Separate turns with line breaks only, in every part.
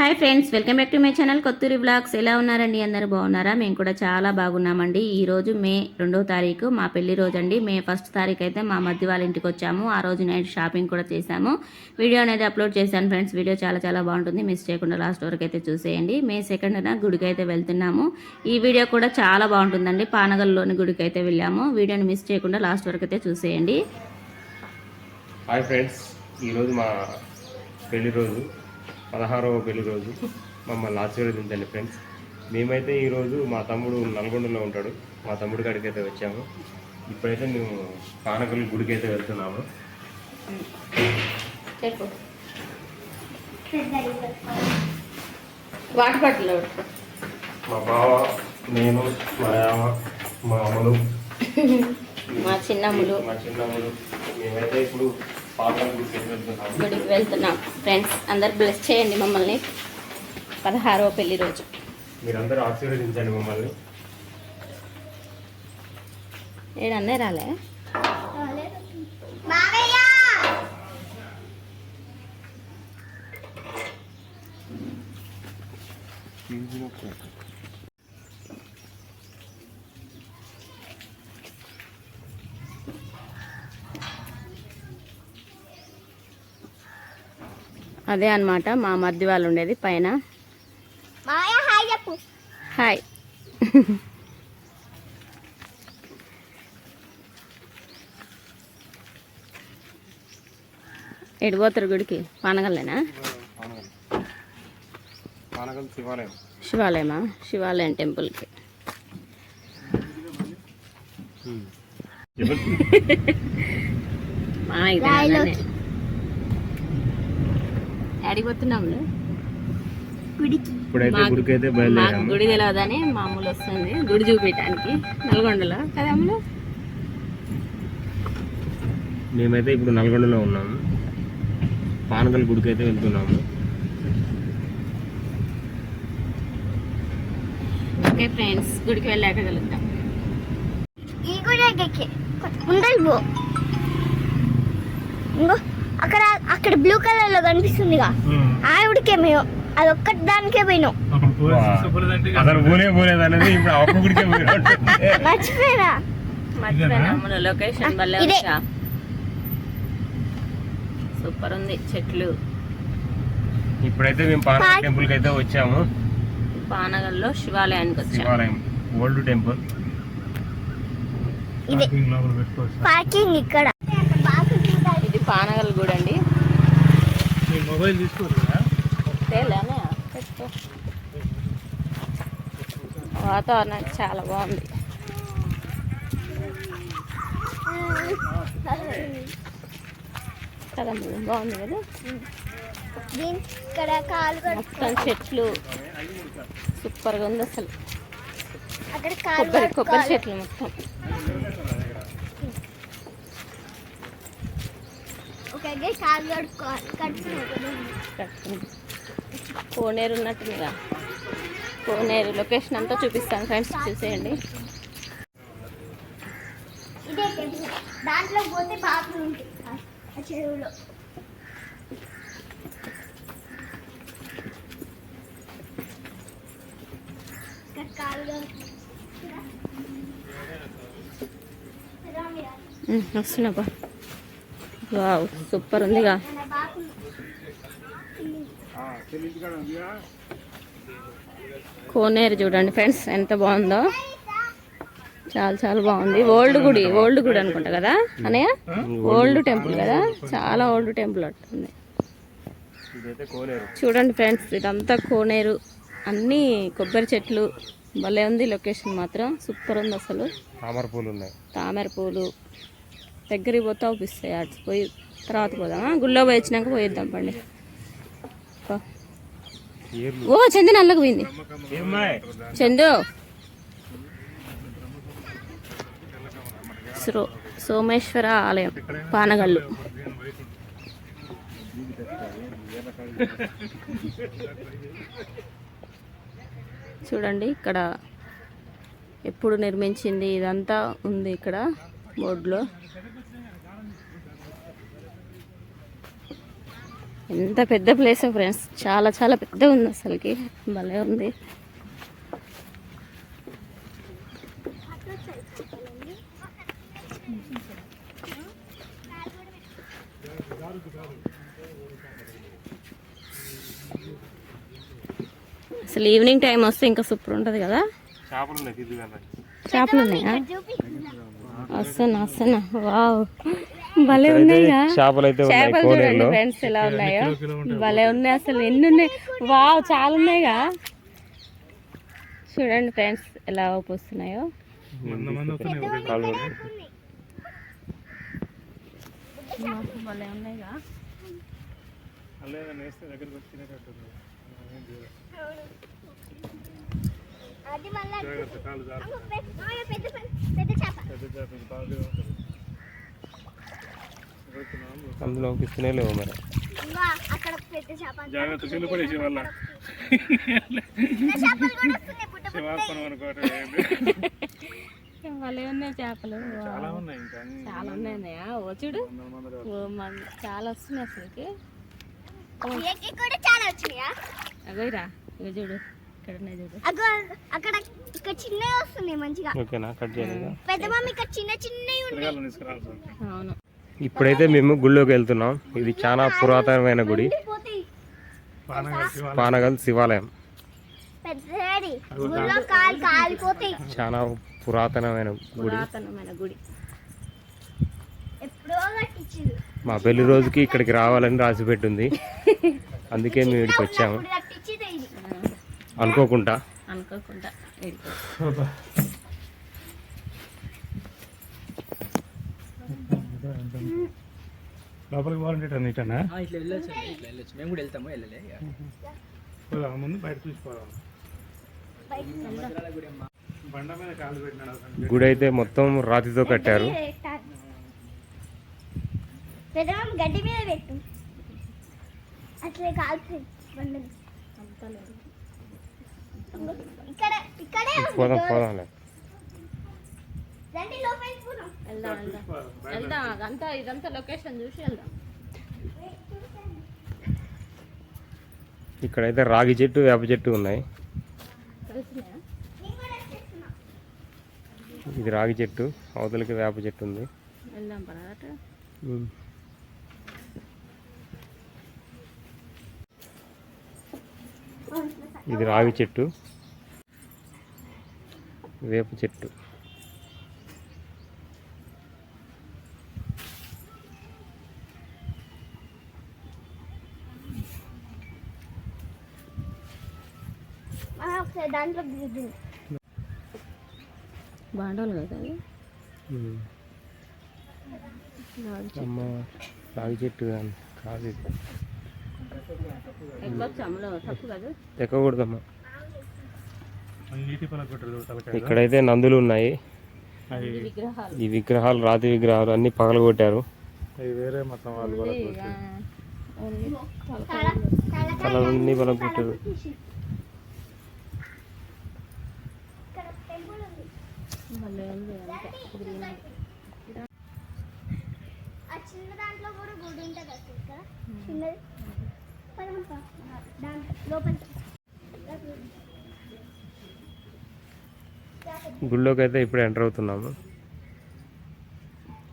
Hi friends welcome back to my channel Kothuri blogs ఎలా ఉన్నారండి? అందరూ బాగున్నారా? మేము కూడా చాలా బాగున్నామండి. ఈరోజు మే రెండో తారీఖు మా పెళ్ళి రోజు అండి. మే ఫస్ట్ తారీఖు అయితే మా మధ్య వాళ్ళ ఇంటికి వచ్చాము. ఆ రోజు నైట్ షాపింగ్ కూడా చేశాము. వీడియో అనేది అప్లోడ్ చేశాను ఫ్రెండ్స్. వీడియో చాలా చాలా బాగుంటుంది. మిస్ చేయకుండా లాస్ట్ వరకు అయితే చూసేయండి. మే సెకండ్న గుడికి అయితే వెళ్తున్నాము. ఈ వీడియో కూడా చాలా బాగుంటుందండి. పానగల్లోని గుడికి అయితే వెళ్ళాము. వీడియోని మిస్ చేయకుండా లాస్ట్ వరకు అయితే చూసేయండి.
హాయ్ ఫ్రెండ్స్ ఈరోజు మా పెళ్ళి రోజు. పదహారవ పెళ్ళి రోజు మమ్మల్ని ఆశీర్వదించండి ఫ్రెండ్స్. మేమైతే ఈరోజు మా తమ్ముడు నల్గొండలో ఉంటాడు. మా తమ్ముడి కాడికి అయితే వచ్చాము. ఇప్పుడైతే మేము పానకల్ గుడికి అయితే వెళ్తున్నాము మా బావ నేను మా యామ మా అమ్మలు
మా చిన్నమ్ములు.
మా చిన్నమ్మలు. మేమైతే ఇప్పుడు గుడికి
వెళ్తున్నాం. ఫ్రెండ్స్ అందరు బ్లెస్ చేయండి మమ్మల్ని. పదహారవ పెళ్ళి రోజు.
మీరందరూ ఆశీర్వదించండి మమ్మల్ని.
ఏడన్నే రాలే? అదే అన్నమాట మా మధ్య వాళ్ళు ఉండేది పైన.
హాయ్
ఎడిపోతారు గుడికి?
శివాలయం
శివాలయమా? శివాలయం టెంపుల్కి. మా
గుడికి.
ఇప్పుడైతే
మాకు-
గుడికి అయితే బయలుదేరాము
గుడి తెలియదని మా అమ్ములు వస్తుంది. గుడి చూపించడానికి నల్గొండలో. కదా అమ్ములు
మేమైతే ఇప్పుడు నల్గొండలో ఉన్నాము. పానకల్ గుడికి అయితే వెళ్తున్నాము.
ఓకే ఫ్రెండ్స్ గుడికి వెళ్ళాక కలుద్దాం.
ఈ గుడి పో ఇంకో అక్కడ అక్కడ బ్లూ కలర్లో కనిపిస్తుందిగా. ఆ గుడికే మేము. అది ఒక్కటి దానికే పోయినాం.
అసలు పోలే పోలేదు అనేది ఇప్పుడు.
మర్చిపోయినా?
లొకేషన్ సూపర్ ఉంది. చెట్లు.
ఇప్పుడైతే మేము
పార్క్.
టెంపుల్కి అయితే వచ్చాము.
పానగల్లో శివాలయానికి వచ్చాం.
శివాలయం. ఓల్డ్ టెంపుల్
ఇదే. పార్కింగ్ ఇక్కడ
ఇది పానగల్ గుడి అండి
మొబైల్.
వాతావరణం చాలా బాగుంది కదా? బాగుంది కదా మొత్తం చెట్లు సూపర్గా ఉంది అసలు
అక్కడ కాలు
కొబ్బరి కొబ్బరి. చెట్లు మొత్తం
ఓకే కాలు కడుక్కోవాలి.
కోనేరు ఉన్నట్టుందిగా కోనేరు లొకేషన్ అంతా చూపిస్తాను ఫ్రెండ్స్ చూసేయండి.
ఇదే దాంట్లో పోతే బాత్రూమ్ ఉంటుంది చెరువులో. ఇక్కడ కాలు కడుక్కు- రా మీరా.
ఉమ్, వస్తున్నాపా వావ్ సూపర్ ఉందిగా. కోనేరు చూడండి ఫ్రెండ్స్ ఎంత బాగుందో. చాలా చాలా బాగుంది. ఓల్డ్ గుడి ఓల్డ్ గుడి అనుకుంటా కదా అనయ్య ఓల్డ్ టెంపుల్ కదా? చాలా ఓల్డ్ టెంపుల్ అట్టుంది. చూడండి ఫ్రెండ్స్ ఇదంతా కోనేరు. అన్నీ కొబ్బరి చెట్లు. భలే ఉంది లొకేషన్ మాత్రం. సూపర్ ఉంది అసలు.
తామర పూలు ఉన్నాయి.
తామర పూలు. దగ్గరికి పోతే అవుపిస్తాయి అటు పోయి తర్వాత పోదామా? గుళ్ళో పోయి వచ్చినాక పోయిద్దాం పండి ఓ చందు నల్లకు పోయింది. చందు. సో సోమేశ్వర ఆలయం పానగల్లు. చూడండి ఇక్కడ ఎప్పుడు నిర్మించింది ఇదంతా ఉంది ఇక్కడ బోర్డులో. ఎంత పెద్ద ప్లేస్ ఫ్రెండ్స్ చాలా చాలా పెద్ద ఉంది అసలుకి. భలే ఉంది. అసలు ఈవినింగ్ టైం వస్తే ఇంకా సూపర్ ఉంటుంది కదా?
చేపలు ఉన్నాయి
వస్తున్నా వస్తున్నా. వావ్. భలే ఉన్నాయిగా.
చేపలు అయితే ఉన్నాయి
చేపలు చూడండి ఫ్రెండ్స్ ఎలా ఉన్నాయో. భలే ఉన్నాయి అసలు ఎన్ని ఉన్నాయి? వావ్ చాలా ఉన్నాయిగా. చూడండి ఫ్రెండ్స్ ఎలా పోస్తున్నాయో. భలే ఉన్నాయిగా.
అది మళ్ళీ పెద్ద పెద్ద చేప.
పెద్ద వెళ్తున్నాము.
అందులో ఇస్తూనే లేవు మరి.
జాగ్రత్త చిల్లు పడేసి వల్ల
భలే ఉన్నాయి చేపలు.
చాలా ఉన్నాయి ఇంకా అన్ని.
చాలా. ఓ చూడు. చాలా వస్తున్నాయి అసలుకి.
ఎక్కి కూడా చాలా వచ్చినాయా?
అగోరా ఇక చూడు. ఇక్కడ ఉన్నాయి చూడు.
అగో అక్కడ ఇక్కడ చిన్నవి వస్తున్నాయి మంచిగా.
ఓకేనా? కట్ చేయలేదా?
పెద్ద మమ్మీ ఇక్కడ చిన్న చిన్నవి ఉన్నాయి.
అవును.
ఇప్పుడైతే మేము గుళ్ళోకి వెళ్తున్నాం. ఇది చాలా పురాతనమైన గుడి. పానగల్ శివాలయం.
పెద్దది. గుళ్ళో కాలు కాలిపోతాయి.
చాలా పురాతనమైన గుడి.
పురాతనమైన గుడి.
ఎప్పుడో కట్టించింది
మా పెళ్ళి రోజుకి ఇక్కడికి రావాలని రాసి పెట్టింది. అందుకే మేము ఇక్కడికి వచ్చాము. అనుకోకుండా.
అనుకోకుండా.
లోపలికి పోవాలంటే నీటనా
ఇట్లా వెళ్ళొచ్చు ఇట్లా వెళ్ళొచ్చు. మేము కూడా వెళ్తాము వెళ్ళలే
పోదాం ముందు? బయట చూసిపోదాం బండ మీద కాలు పెట్టినాడు.
గుడి అయితే మొత్తం రాతితో కట్టారు.
గడ్డి మీద పెట్టు. అట్లే బండలు ఇక్కడ ఇక్కడే
పోదాం. పోదాంలే.
వెళ్దాం వెళ్దాం. వెళ్దాం అదంతా ఇదంతా లొకేషన్ చూసి వెళ్దాం.
ఇక్కడైతే రాగి చెట్టు వేప చెట్టు ఉన్నాయి. ఇది రాగి చెట్టు అవతలకి వేప చెట్టు ఉంది.
వెళ్దాం.
ఇది రాగి చెట్టు వేప చెట్టు.
దాంట్లో దిగుతుంది
బాండోలు కదా. రాగి చెట్టు.
అమ్మ రాగి చెట్టు కాదు ఎక్కకూడదమ్మా. ఇక్కడైతే నందులు ఉన్నాయి.
అవి
ఈ విగ్రహాలు.
ఈ విగ్రహాలు రాతి విగ్రహాలు అన్ని పగలగొట్టారు.
అవి వేరే మొత్తం వాళ్ళు కూడా
ఓన్లీ తలకాయ
తలన్నీ పగలగొట్టారు
ఇక్కడ టెంపుల్ ఉంది
భలే ఉంది అంతా. గ్రీన్
ఆ చిన్న దాంట్లో కూడా గుడి ఉంటుంది అసలు ఇక్కడ. చిన్నది. పదమ్మా దాని లోపలికి
గుళ్ళోకి అయితే ఇప్పుడు ఎంటర్ అవుతున్నాము.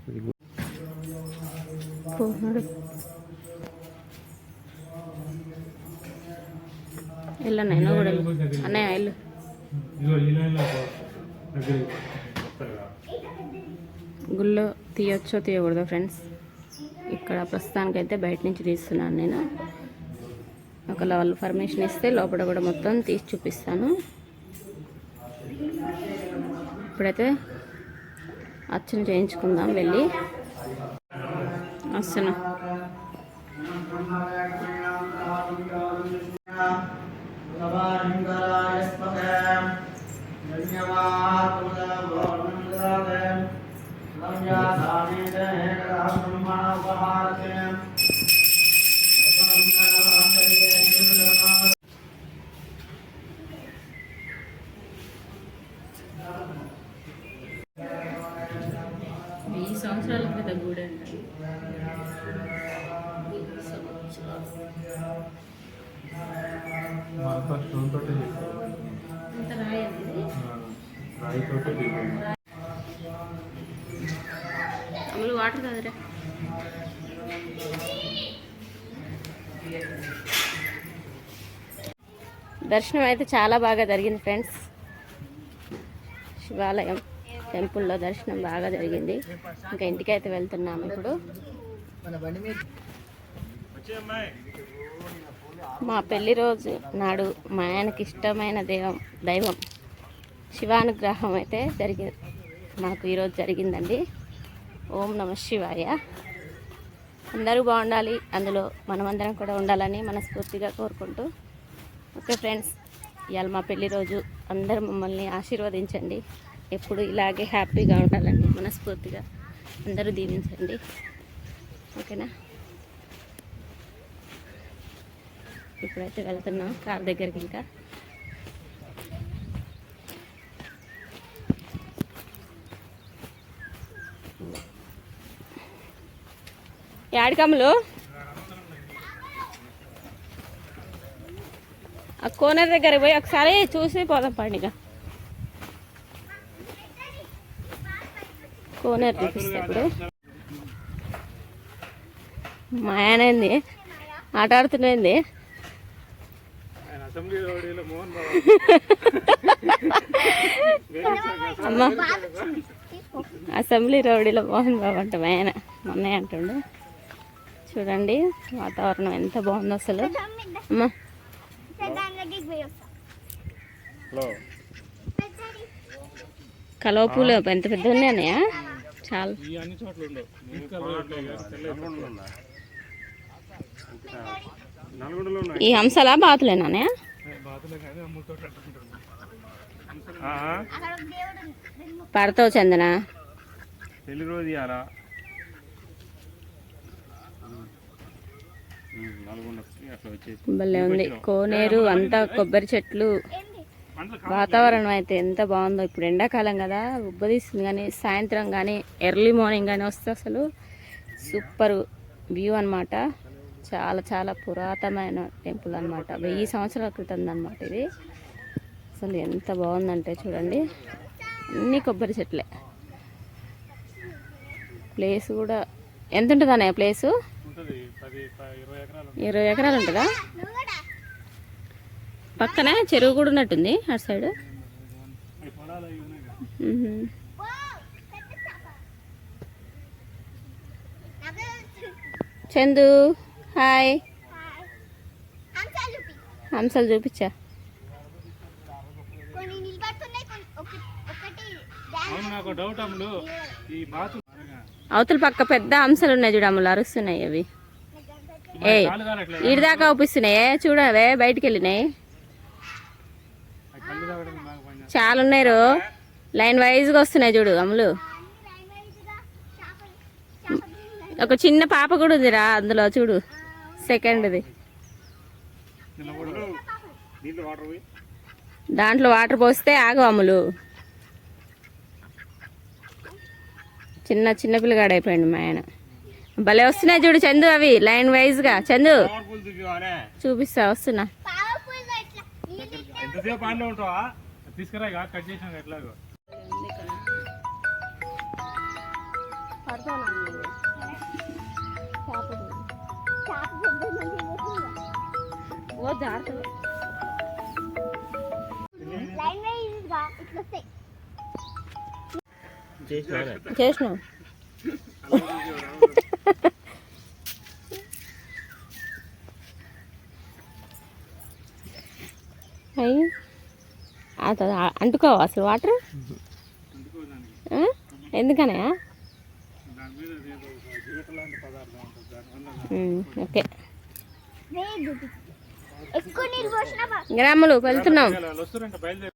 ఇది గు-
పోనాడు వెళ్ళు అన్నయ్య నువ్వు కూడా అన్నయ్య వెళ్ళు గుళ్ళో తీయొచ్చో తీయకూడదో ఫ్రెండ్స్ ఇక్కడ ప్రస్తుతానికైతే బయట నుంచి తీస్తున్నాను నేను ఒకవేళ వాళ్ళు పర్మిషన్ ఇస్తే లోపల కూడా మొత్తం తీసి చూపిస్తాను ఇప్పుడైతే అర్చన చేయించుకుందాం వెళ్ళి వస్తున్నా వెయ్యి సంవత్సరాల క్రితం గుడి
అంతా రాయి తోటే డిజైన్
అమలు వాటర్ కదరా. దర్శనం అయితే చాలా బాగా జరిగింది ఫ్రెండ్స్. శివాలయం టెంపుల్లో దర్శనం బాగా జరిగింది. ఇంకా ఇంటికి అయితే వెళ్తున్నాము ఇప్పుడు. మా పెళ్ళి రోజు నాడు మా ఆయనకి ఇష్టమైన దైవం దైవం శివానుగ్రహం అయితే జరిగింది మాకు ఈరోజు జరిగిందండి. ఓం నమ శివాయ. అందరూ బాగుండాలి. అందులో మనమందరం కూడా ఉండాలని మనస్ఫూర్తిగా కోరుకుంటూ ఓకే ఫ్రెండ్స్ ఇవాళ మా పెళ్ళి రోజు అందరూ మమ్మల్ని ఆశీర్వదించండి. ఎప్పుడు ఇలాగే హ్యాపీగా ఉండాలండి మనస్ఫూర్తిగా అందరూ దీవించండి. ఓకేనా? ఇప్పుడైతే వెళ్తున్నాం కార్ దగ్గరికి ఇంకా. యాడికమ్ములు? ఆ కోనర్ దగ్గర పోయి ఒకసారి చూసి పోదాం పండుగ. కోనర్ చూపిస్తే ఇప్పుడు మా ఆయన ఏంది? ఆట ఆడుతున్నది అమ్మ. అసెంబ్లీ రౌడీలో మోహన్ బాబు అంట మా ఆయన. మొన్నే అంటుండు. చూడండి వాతావరణం ఎంత బాగుందో అసలు. అమ్మ
దాని దగ్గరికి పోయి వస్తా
హలో
కలవ పూలు ఎంత పెద్ద ఉన్నాయా చాలా.
ఈ
హంసలా బాతులేనా పడతావు చందన. భలే ఉంది. కోనేరు అంతా కొబ్బరి చెట్లు. వాతావరణం అయితే ఎంత బాగుందో. ఇప్పుడు ఎండాకాలం కదా ఉబ్బదీస్తుంది కానీ సాయంత్రం కానీ ఎర్లీ మార్నింగ్ కానీ వస్తే అసలు సూపర్ వ్యూ అన్నమాట. చాలా చాలా పురాతనమైన టెంపుల్ అన్నమాట. వెయ్యి సంవత్సరాల క్రితం అనమాట ఇది. అసలు ఎంత బాగుందంటే చూడండి. అన్ని కొబ్బరి చెట్లే. ప్లేస్ కూడా ఎంత ఉంటుంది. అన్నయ్య ప్లేసు
ఇరవై ఎకరాలు
ఉంటుందా? పక్కనే చెరువు కూడా ఉన్నట్టుంది అటు సైడ్. చందు హాయ్.
హంసాలు చూపి
హంసలు చూపించా అవతల పక్క పెద్ద హంసలు ఉన్నాయి చూడు అమ్ములు అరుస్తున్నాయి అవి. ఏ దాకా ఊపిస్తున్నాయి చూడవే బయటికి వెళ్ళినాయి
ఆ కళ్ళు తాగడానికి బాగా పని
చాలా ఉన్నాయి రో. లైన్ వైజ్గా వస్తున్నాయి చూడు అమ్ములు. ఒక చిన్న పాప కూడా ఉందిరా అందులో చూడు. సెకండ్ది.
దీంట్లో వాటర్
పోస్తే ఆగు అమ్ములు. చిన్న చిన్న పిల్లగాడు అయిపోయింది మా ఆయన. భలే వస్తున్నాయి చూడు చందు అవి లైన్ వైజ్గా. చందు. చూపిస్తా వస్తున్నా.
పవర్ఫుల్ ఇట్లా నీళ్ళు
ఎంతసేపు ఆన్లో ఉంటావా
తీసుకురా ఇక కట్ చేసినాక ఎట్లాగో
చేప పెద్ద మంచి పోతుందా
ఓ జాగ్రత్త
లైన్ వైజ్గా ఇట్లా వస్తాయి
చేసినావు అయ్యి అత- అంటుకోవా అసలు వాటర్? ఎందుకనే
దాని మీద ఏదో ఒక జీవితం లాంటి పదార్థం ఉంటుంది దానివల్ల
ఉమ్, ఓకే గ్రాములు వెళ్తున్నాం